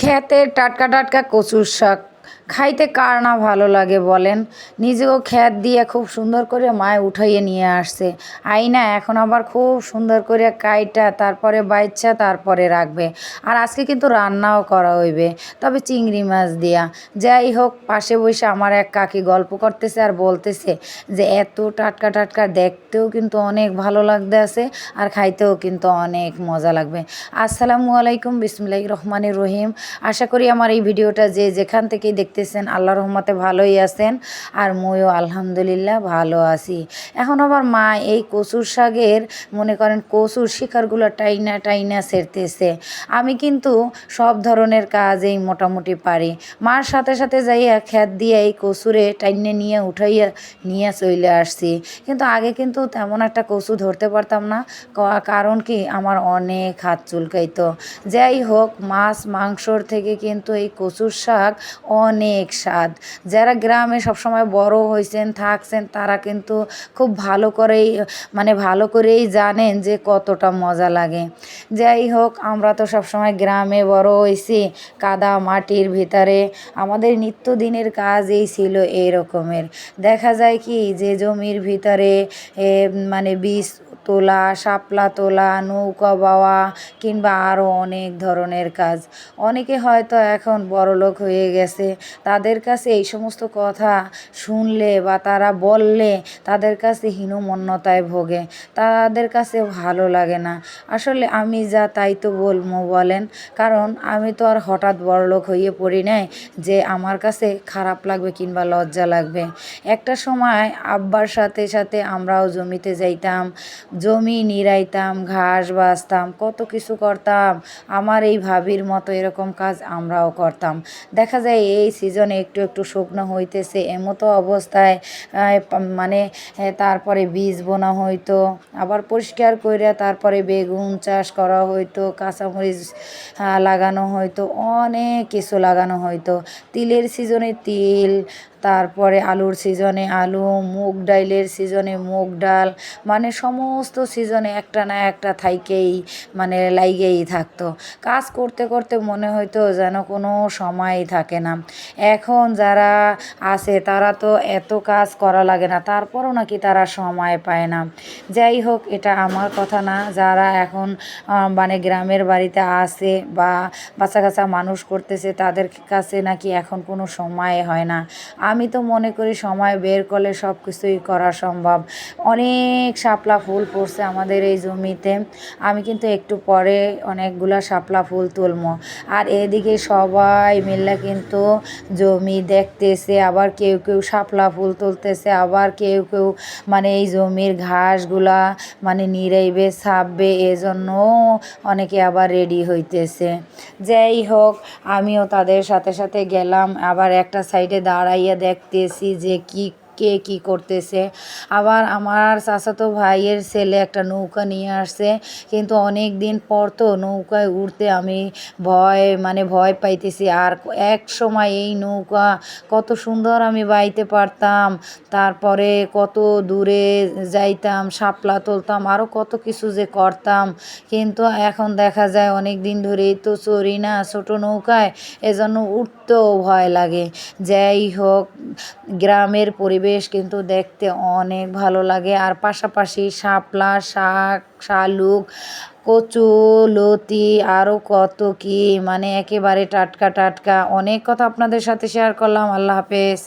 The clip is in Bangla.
খেতে টাটকা টাটকা কচুর শাক। খাইতে কার না ভালো লাগে বলেন। নিজেও খ্যাত দিয়ে খুব সুন্দর করে মায় উঠাইয়ে নিয়ে আসছে। আইনা এখন আবার খুব সুন্দর করে কাইটা, তারপরে বাইচ্ছা, তারপরে রাখবে। আর আজকে কিন্তু রান্নাও করা হইবে, তবে চিংড়ি মাছ দিয়া। যাই হোক, পাশে বসে আমার এক কাকি গল্প করতেছে আর বলতেছে যে, এত টাটকা টাটকা দেখতেও কিন্তু অনেক ভালো লাগতে আছে আর খাইতেও কিন্তু অনেক মজা লাগবে। আসসালামু আলাইকুম বিসমুল্লাহ রহমানির রহিম। আশা করি আমার এই ভিডিওটা যে যেখান থেকেই দেখতেছেন আল্লাহ রহমতে ভালোই আছেন আর ময়ও আলহামদুলিল্লাহ ভালো আছি। এখন আবার মা এই কচুর শাকের, মনে করেন কচুর শিকারগুলো টাইনা টাইনা সেরতেছে আমি কিন্তু সব ধরনের কাজেই মোটামুটি পারি। মার সাথে সাথে যাইয়া খ্যাত দিয়ে এই কচুরে টাইনে নিয়ে উঠাইয়া নিয়ে চলে আসছি। কিন্তু আগে কিন্তু তেমন একটা কচু ধরতে পারতাম না কারণ কি আমার অনেক হাত চুলকাইতো। যাই হোক, মাছ, মাংসর থেকে কিন্তু এই কচুর শাক অনেক স্বাদ। যারা গ্রামে সবসময় বড় হয়েছেন থাকছেন, তারা কিন্তু খুব ভালো করেই মানে ভালো করেই জানেন যে কতটা মজা লাগে। যাই হোক, আমরা তো সবসময় গ্রামে বড় হয়েছি কাদা মাটির ভিতরে। আমাদের নিত্যদিনের কাজ এই ছিল এই রকমের। দেখা যায় কি, যে জমির ভিতরে মানে বীজ তোলা, শাপলা তোলা, নৌকা বাওয়া কিংবা আরও অনেক ধরনের কাজ। অনেকে হয়তো এখন বড়লোক হয়ে গেছে, তাদের কাছে এই সমস্ত কথা শুনলে বা তারা বললে তাদের কাছে হীনমন্যতায় ভোগে, তাদের কাছে ভালো লাগে না। আসলে আমি যা তাই তো বলব বলেন, কারণ আমি তো আর হঠাৎ বড়লোক হয়ে পড়ি নাই যে আমার কাছে খারাপ লাগবে কিংবা লজ্জা লাগবে। একটা সময় আব্বার সাথে সাথে আমরাও জমিতে যাইতাম জমি নিড়াইতাম ঘাস বাছতাম কত কিছু করতাম। আমার এই ভাবির মতো এরকম কাজ আমরাও করতাম। দেখা যায় এই সিজনে একটু একটু শুকনো হইতেছে, এমতো অবস্থায় মানে তারপরে বীজ বোনা হইতো, আবার পরিষ্কার করে তারপরে বেগুন চাষ করা হইতো, কাঁচামরিচ লাগানো হইতো, অনেক কিছু লাগানো হইতো। তিলের সিজনে তিল তারপরে আলুর সিজনে আলু, মুগ ডাইলের সিজনে মুগ ডাল মানে সমস্ত সিজনে একটা না একটা থাইকেই মানে লাইগেই থাকতো। কাজ করতে করতে মনে হইতো যেন কোনো সময়ই থাকে না। এখন যারা আছে তারা তো এত কাজ করা লাগে না, তারপরও নাকি তারা সময় পায় না। যাই হোক, এটা আমার কথা না, যারা এখন মানে গ্রামের বাড়িতে আছে বা বাচ্চা কাচ্চা মানুষ করতেছে, তাদের কাছে নাকি এখন কোনো সময় হয় না। আমি তো মনে করি সময় বের করলে সব কিছুই করা সম্ভব। অনেক শাপলা ফুল পড়ছে আমাদের এই জমিতে। আমি কিন্তু একটু পরে অনেকগুলা শাপলা ফুল তুলবো। আর এদিকে সবাই মিলে কিন্তু জমি দেখতেছে, আবার কেউ কেউ শাপলা ফুল তুলতেছে, আবার কেউ কেউ মানে এই জমির ঘাসগুলা মানে নিরাইবে ছাপবে, এজন্য অনেকে আবার রেডি হইতেছে। যাই হোক, আমিও তাদের সাথে সাথে গেলাম। আবার একটা সাইডে দাঁড়াইয়া দেখতেছি যে কি কে কি করতেছে? আবার আমার চাচাতো ভাইয়ের ছেলে একটা নৌকা নিয়ে আসছে। কিন্তু অনেক দিন পর তো নৌকায় উঠতে আমি ভয় মানে ভয় পাইতেছি। আর এক সময় এই নৌকা কত সুন্দর আমি বাইতে পারতাম, তারপরে কত দূরে যাইতাম, শাপলা তুলতাম আরও কত কিছু যে করতাম। কিন্তু এখন দেখা যায় অনেক দিন ধরেই তো চড়ি না ছোটো নৌকায়, এজন্য উঠতেও ভয় লাগে। যাই হোক, গ্রামের পরিবেশ কিন্তু দেখতে অনেক ভালো লাগে। আর পাশাপাশি শাপলা, শাক, শালুক, কচু, লতি আরও কত কি মানে একেবারে টাটকা টাটকা। অনেক কথা আপনাদের সাথে শেয়ার করলাম। আল্লাহ হাফেজ।